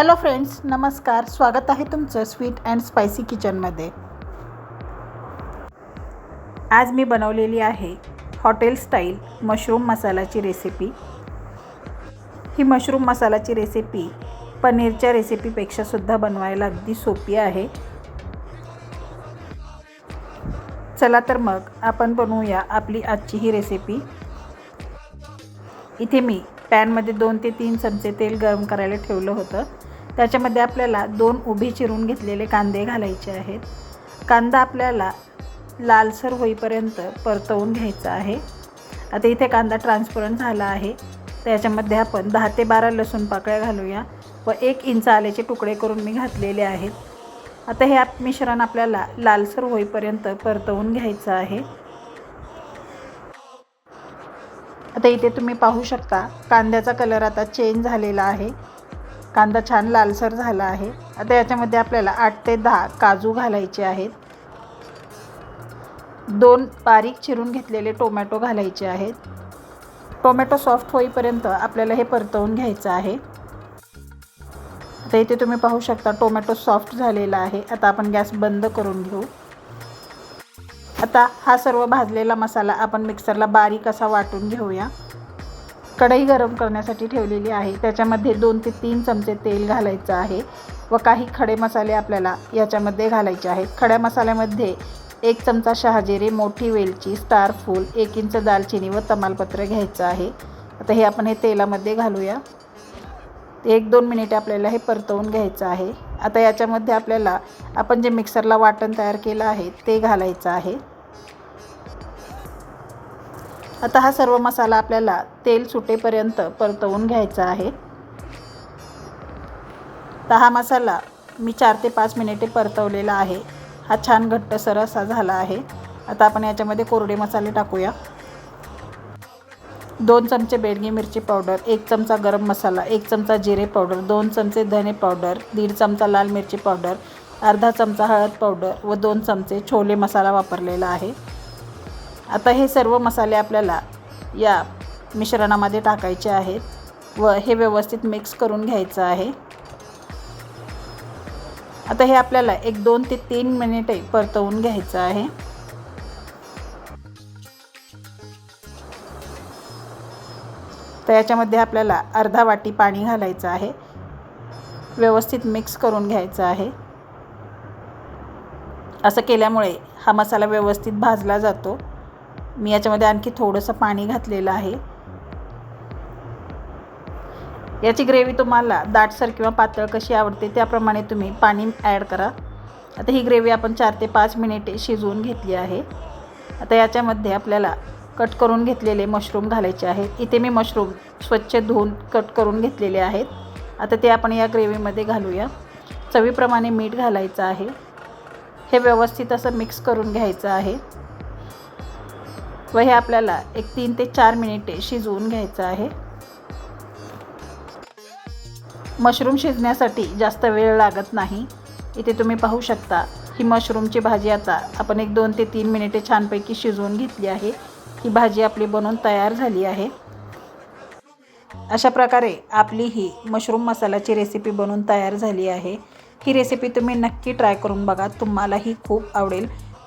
Hello friends नमस्कार. स्वागत आहे तुमचं स्वीट अँड स्पायसी किचनमध्ये. आज मी बनवलेली आहे हॉटेल स्टाईल मशरूम मसालाची रेसिपी. ही मशरूम मसालाची रेसिपी पनीरच्या रेसिपीपेक्षासुद्धा बनवायला अगदी सोपी आहे. चला तर मग आपण बनवूया आपली आजची ही रेसिपी. इथे मी पॅनमध्ये दोन ते तीन चमचे तेल गरम करायला ठेवलं होतं. त्याच्यामध्ये आपल्याला दोन उभे चिरून घेतलेले कांदे घालायचे आहेत. कांदा आपल्याला लालसर होईपर्यंत परतवून घ्यायचा आहे. आता इथे कांदा ट्रान्सपरंट झाला आहे. त्याच्यामध्ये आपण दहा ते बारा लसूण पाकळ्या घालूया व एक इंच आल्याचे तुकडे करून मी घातलेले आहेत. आता हे आप मिश्रण आपल्याला लालसर होईपर्यंत परतवून घ्यायचं आहे. आता इथे तुम्ही पाहू शकता कांद्याचा कलर आता चेंज झालेला आहे. कांदा छान लालसर झाला आहे. आता याच्यामध्ये आपल्याला आठ ते दहा काजू घालायचे आहेत. दोन बारीक चिरून घेतलेले टोमॅटो घालायचे आहेत. टोमॅटो सॉफ्ट होईपर्यंत आपल्याला हे परतवून घ्यायचं आहे. आता इथे तुम्ही पाहू शकता टोमॅटो सॉफ्ट झालेला आहे. आता आपण गॅस बंद करून घेऊ. आता हा सर्व भाजलेला मसाला आपण मिक्सरला बारीक असा वाटून घेऊया. कढई गरम करण्यासाठी ठेवलेली आहे. त्याच्यामध्ये दोन ते तीन चमचे तेल घालायचं आहे व काही खडे मसाले आपल्याला याच्यामध्ये घालायचे आहेत. खड्या मसाल्यामध्ये एक चमचा शहाजिरे मोठी वेलची स्टार फूल एक इंच दालचिनी व तमालपत्र घ्यायचं आहे. आता हे आपण हे तेलामध्ये घालूया. एक दोन मिनिटे आपल्याला हे परतवून घ्यायचं आहे. आता याच्यामध्ये आपल्याला आपण जे मिक्सरला वाटण तयार केलं आहे ते घालायचं आहे. आता हा सर्व मसाला आपल्याला तेल सुटेपर्यंत परतवून घ्यायचा आहे. तर हा मसाला मी चार ते पाच मिनिटे परतवलेला आहे. हा छान घट्टसर असा झाला आहे. आता आपण याच्यामध्ये कोरडे मसाले टाकूया. दोन चमचे बेडगी मिरची पावडर एक चमचा गरम मसाला एक चमचा जिरे पावडर दोन चमचे धने पावडर दीड चमचा लाल मिरची पावडर अर्धा चमचा हळद पावडर व दोन चमचे छोले मसाला वापरलेला आहे. आता हे सर्व मसाले आपल्याला या मिश्रणामध्ये टाकायचे आहेत व हे व्यवस्थित मिक्स करून घ्यायचं आहे. आता हे आपल्याला एक दोन ते तीन मिनिटे परतवून घ्यायचं आहे. तर याच्यामध्ये आपल्याला अर्धा वाटी पाणी घालायचं आहे. व्यवस्थित मिक्स करून घ्यायचं आहे. असं केल्यामुळे हा मसाला व्यवस्थित भाजला जातो. मी याच्यामध्ये आणखी थोडंसं पाणी घातलेलं आहे. याची ग्रेव्ही तुम्हाला दाटसर किंवा पातळ कशी आवडते त्याप्रमाणे तुम्ही पाणी ॲड करा. आता ही ग्रेव्ही आपण चार ते पाच मिनिटे शिजवून घेतली आहे. आता याच्यामध्ये आपल्याला कट करून घेतलेले मशरूम घालायचे आहेत. इथे मी मशरूम स्वच्छ धुवून कट करून घेतलेले आहेत. आता ते आपण या ग्रेव्हीमध्ये घालूया. चवीप्रमाणे मीठ घालायचं आहे. हे व्यवस्थित असं मिक्स करून घ्यायचं आहे. व हे आपल्याला एक तीन ते चार मिनिटे शिजवून घ्यायचं आहे. मशरूम शिजण्यासाठी जास्त वेळ लागत नाही. इथे तुम्ही पाहू शकता ही मशरूमची भाजी आता आपण एक दोन ते तीन मिनिटे छानपैकी शिजवून घेतली आहे. ही भाजी आपली बनवून तयार झाली आहे. अशा प्रकारे आपली ही मशरूम मसाल्याची रेसिपी बनवून तयार झाली आहे. ही रेसिपी तुम्ही नक्की ट्राय करून बघा तुम्हालाही खूप आवडेल.